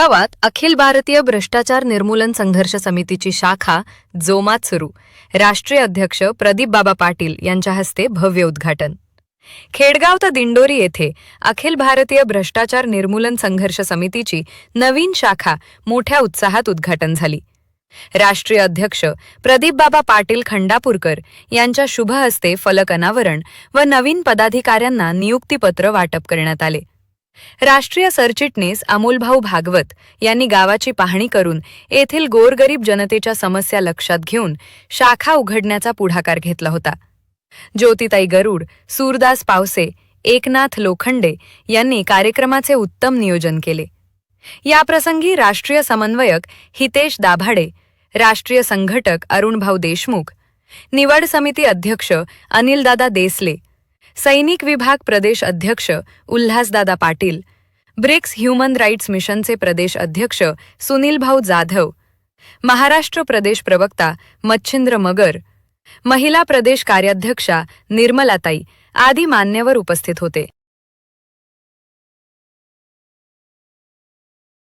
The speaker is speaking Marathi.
खेडगावात अखिल भारतीय भ्रष्टाचार निर्मूलन संघर्ष समितीची शाखा जोमात सुरू. राष्ट्रीय अध्यक्ष प्रदीप बाबा पाटील यांच्या हस्ते भव्य उद्घाटन. खेडगाव तर दिंडोरी येथे अखिल भारतीय भ्रष्टाचार निर्मूलन संघर्ष समितीची नवीन शाखा मोठ्या उत्साहात उद्घाटन झाली. राष्ट्रीय अध्यक्ष प्रदीप बाबा पाटील खंडापूरकर यांच्या शुभ हस्ते फलक अनावरण व नवीन पदाधिकाऱ्यांना नियुक्तीपत्र वाटप करण्यात आले. राष्ट्रीय सरचिटणीस अमोलभाऊ भागवत यांनी गावाची पाहणी करून येथील गोरगरीब जनतेच्या समस्या लक्षात घेऊन शाखा उघडण्याचा पुढाकार घेतला होता. ज्योतिताई गरुड सूरदास पावसे एकनाथ लोखंडे यांनी कार्यक्रमाचे उत्तम नियोजन केले. याप्रसंगी राष्ट्रीय समन्वयक हितेश दाभाडे राष्ट्रीय संघटक अरुणभाऊ देशमुख निवड समिती अध्यक्ष अनिलदादा देसले सैनिक विभाग प्रदेश अध्यक्ष Ulhasdada Patil BRICS human rights मिशनचे प्रदेश अध्यक्ष सुनीलभाऊ जाधव महाराष्ट्र प्रदेश प्रवक्ता मच्छिंद्र मगर महिला प्रदेश कार्याध्यक्षा निर्मलाताई आदी मान्यवर उपस्थित होते.